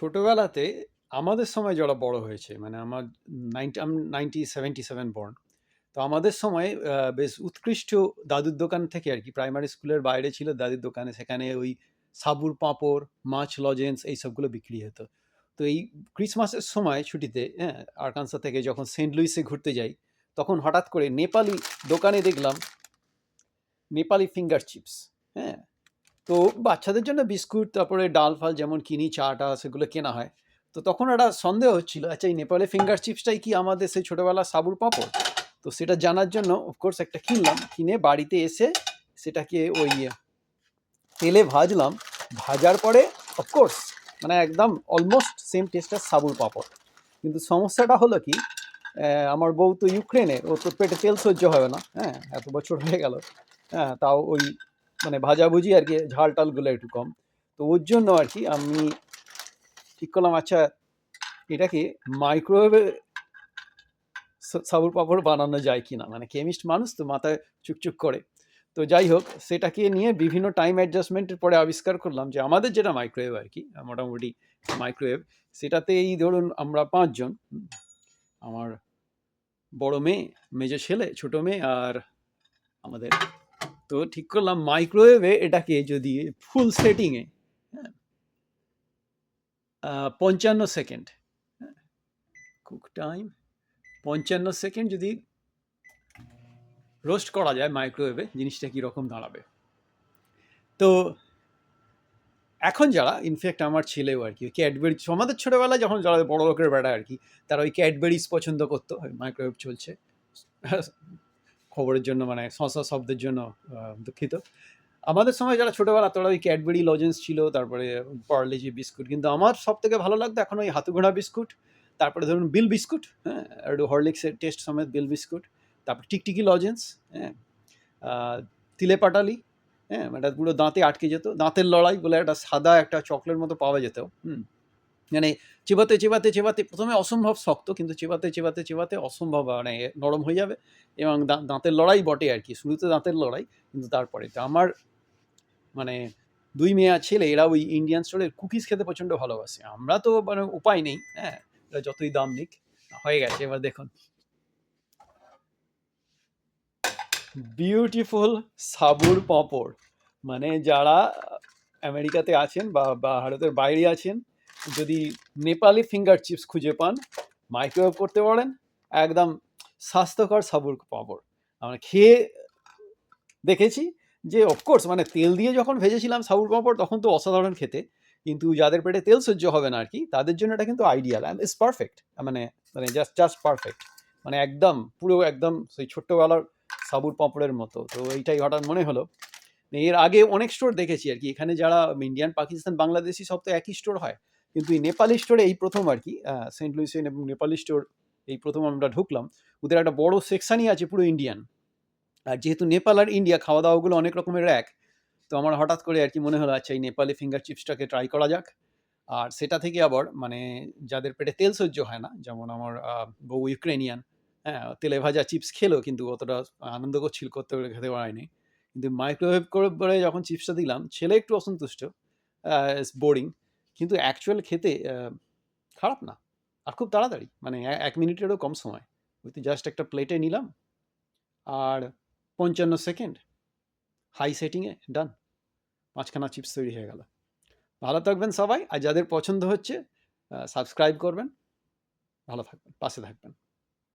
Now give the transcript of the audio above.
ছোটবেলাতে আমাদের সময় যারা বড় হয়েছে মানে আমার ninety ninety seventy seven born তো আমাদের সময় বেশ উৎকৃষ্ট দাদুর দোকান থেকে আর কি প্রাইমারি স্কুলের বাইরে ছিল দাদুর দোকানে, সেখানে ওই সাবুর পাঁপড়, মাছ লজেন্স এই সবগুলো বিক্রি হতো। তো এই ক্রিসমাসের সময় ছুটিতে হ্যাঁ আরকানসা থেকে যখন সেন্ট লুইসে ঘুরতে যাই, তখন হঠাৎ করে নেপালি দোকানে দেখলাম নেপালি ফিঙ্গার চিপস হ্যাঁ তো বাচ্চাদের জন্য বিস্কুট, তারপরে ডাল ফাল যেমন কিনি, চাটা সেগুলো কেনা হয়। তো তখন একটা সন্দেহ হচ্ছিল আচ্ছা এই নেপালে ফিঙ্গার চিপসটাই কি আমাদের সেই ছোটোবেলা সাবুর পাঁপড়? তো সেটা জানার জন্য অফকোর্স একটা কিনলাম। কিনে বাড়িতে এসে সেটাকে ওই তেলে ভাজলাম। ভাজার পরে অফকোর্স মানে একদম অলমোস্ট সেম টেস্ট আর সাবুর পাঁপড়। কিন্তু সমস্যাটা হলো কি আমার বউ তো ইউক্রেনে ও তো পেটে তেল সহ্য হবে না। হ্যাঁ এত বছর হয়ে গেল। হ্যাঁ তাও ওই মানে ভাজাভুজি আর কি ঝাল টালগুলো একটু কম। তো ওর জন্য আর কি আমি ঠিক করলাম আচ্ছা এটাকে মাইক্রোওয়েভে সাবুর পাপড় বানানো যায় কি না মানে কেমিস্ট মানুষ তো মাথায় চুকচুক করে। তো যাই হোক, সেটাকে নিয়ে বিভিন্ন টাইম অ্যাডজাস্টমেন্টের পরে আবিষ্কার করলাম যে আমাদের যেটা মাইক্রোওয়েভ আর কি, মোটামুটি মাইক্রোওয়েভ সেটাতে এই ধরুন আমরা পাঁচজন, আমার বড় মেয়ে, মেজো ছেলে, ছোট মেয়ে আর আমাদের তো ঠিক করলাম মাইক্রোওয়েভে এটাকে যদি ফুল সেটিংয়ে হ্যাঁ পঞ্চান্ন সেকেন্ড কুক টাইম পঞ্চান্ন সেকেন্ড যদি রোস্ট করা যায় মাইক্রোওয়েভে জিনিসটা কীরকম দাঁড়াবে। তো এখন যারা ইনফ্যাক্ট আমার ছেলেও আর কি ক্যাডবেরি আমাদের ছোটোবেলায় যখন যারা বড় লোকের বেড়া আর কি, তারা ওই ক্যাডবেরিজ পছন্দ করতো মাইক্রোওয়েভ চলছে খবরের জন্য মানে সংস্থা শব্দের জন্য দুঃখিত। আমাদের সময় যারা ছোটোবেলা তোরা ওই ক্যাডবেরি লজেন্স ছিল, তারপরে পার্লেজি বিস্কুট কিন্তু আমার সব থেকে ভালো লাগতো এখন ওই হাতুঘোড়া বিস্কুট তারপরে ধরুন বিল বিস্কুট হ্যাঁ একটু হরলিক্সের টেস্ট সমেত বিল বিস্কুট তারপর টিকটিকি লজেন্স হ্যাঁ তিলে পাটালি হ্যাঁ এটা পুরো দাঁতে আটকে যেত। দাঁতের লড়াই বলে একটা সাদা একটা চকলেট মতো পাওয়া যেত, হুম। মানে চিবাতে চিবাতে চিবাতে প্রথমে অসম্ভব শক্ত, কিন্তু চিবাতে চিবাতে চিবাতে অসম্ভব মানে নরম হয়ে যাবে এবং দাঁতের লড়াই বটে আর কি। শুরুতে দাঁতের লড়াই, কিন্তু তারপরে তো আমার মানে দুই মেয়ে ছেলে, এরা ওই ইন্ডিয়ান স্টোরের কুকিজ খেতে প্রচণ্ড ভালোবাসে। আমরা তো মানে উপায় নেই হ্যাঁ? এরা যতই দাম নিক, হয়ে গেছে। এবার দেখুন। বিউটিফুল সাবুর পাঁপড়। মানে যারা আমেরিকাতে আছেন বা ভারতের বাইরে আছেন যদি নেপালি ফিঙ্গার চিপস খুঁজে পান মাইক্রোওয়েভ করতে পারেন, একদম স্বাস্থ্যকর সাবুর পাঁপড়। আমরা খেয়ে দেখেছি যে অফকোর্স মানে তেল দিয়ে যখন ভেজেছিলাম সাবুর পাঁপড়, তখন তো অসাধারণ খেতে। কিন্তু যাদের পেটে তেল সহ্য হবে না আর কি তাদের জন্য এটা কিন্তু আইডিয়াল অ্যান্ড ইটস পারফেক্ট মানে মানে জাস্ট জাস্ট পারফেক্ট মানে একদম, পুরো একদম সেই ছোট্টবেলার সাবুর পাঁপড়ের মতো। তো এইটাই হঠাৎ মনে হলো। এর আগে অনেক স্টোর দেখেছি আর কি এখানে যারা ইন্ডিয়ান পাকিস্তান বাংলাদেশি সব তো একই স্টোর হয়। কিন্তু এই নেপালি স্টোরে এই প্রথম আর কি সেন্ট লুইসে এবং নেপালি স্টোর এই প্রথম আমরা ঢুকলাম। ওদের একটা বড় সেকশনই আছে পুরো ইন্ডিয়ান আর যেহেতু নেপাল আর ইন্ডিয়া খাওয়া দাওয়াগুলো অনেক রকমের এক, তো আমার হঠাৎ করে আর কি মনে হলো আচ্ছা এই নেপালি ফিঙ্গার চিপসটাকে ট্রাই করা যাক। আর সেটা থেকে আবার মানে যাদের পেটে তেল সহ্য হয় না, যেমন আমার বউ ইউক্রেনিয়ান হ্যাঁ তেলে ভাজা চিপস খেলো, কিন্তু অতটা আনন্দ করছিল, করতে পেরে খেতে পারেনি। কিন্তু মাইক্রোওয়েভ করে যখন চিপসটা দিলাম, ছেলে একটু অসন্তুষ্ট বোরিং কিন্তু অ্যাকচুয়াল খেতে খারাপ না। আর খুব তাড়াতাড়ি। মানে এক মিনিটেরও কম সময়। ওই তো জাস্ট একটা প্লেটে নিলাম। আর পঞ্চান্ন সেকেন্ড হাই সেটিংয়ে ডান পাঁচখানা চিপস তৈরি হয়ে গেল। ভালো থাকবেন সবাই। আর যাদের পছন্দ হচ্ছে সাবস্ক্রাইব করবেন। ভালো থাকবেন, পাশে থাকবেন।